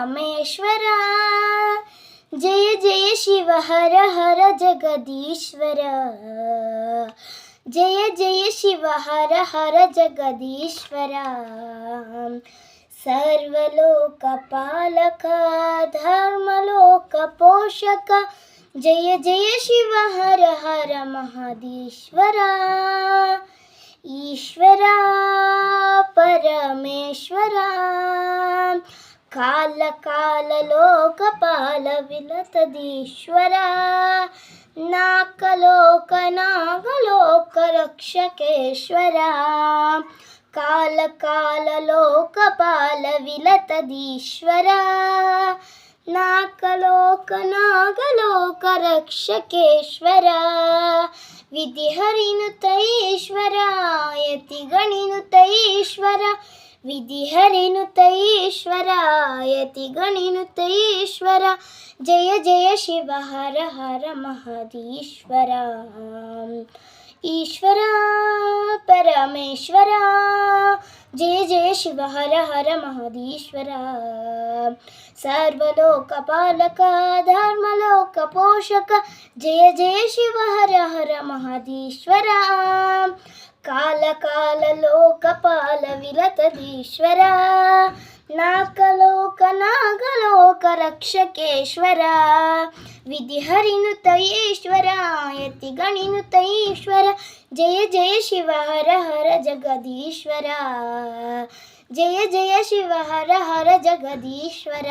रामेश्वर। जय जय शिव, हर हर जगदीश्वर। जय जय शिव, हर हर जगदीश्वर। धर्मलोक पोषक। जय जय शिव, हर हर महादेश्वरा। ईश्वरा, परमेश्वरा। ಕಾಲ ಕಾಲ ಲೋಕಪಾಲ ವಿಲತದೀಶ್ವರ ನಾಕಲೋಕ ನಾಗಲೋಕ ರಕ್ಷಕೇಶ್ವರ ಕಾಲ ಕಾಲ ಲೋಕಪಾಲ ವಿಲತದೀಶ್ವರ ನಾಕಲೋಕ ನಾಗಲೋಕ ರಕ್ಷಕೇಶ್ವರ ವಿಧಿಹರಿನುತೈಶ್ವರ ಯತಿಗಣಿ यतिगणिनुत ईश्वरा विधिहरिनुत ईश्वरा, यतिगणिनुत ईश्वरा। जय जय शिव, हर हर महदीश्वरा। ईश्वरा, परमेश्वरा। जय जय शिव, हर हर महदीश्वरा। सर्वलोकपालक धर्मलोकपोषक जय जय शिव, हर हर महदीश्वरा। काल ಶ್ರೀಲತದೀಶ್ವರ ನಾಕಲೋಕ ನಾಗಲೋಕ ರಕ್ಷಕೇಶ್ವರ ವಿಧಿಹರಿನುತಯೇಶ್ವರ, ಯತಿಗಣಿನುತಯೇಶ್ವರ. ಜಯ ಜಯ ಶಿವ ಹರ ಹರ ಜಗದೀಶ್ವರ. ಜಯ ಜಯ ಶಿವ ಹರ ಹರ ಜಗದೀಶ್ವರ.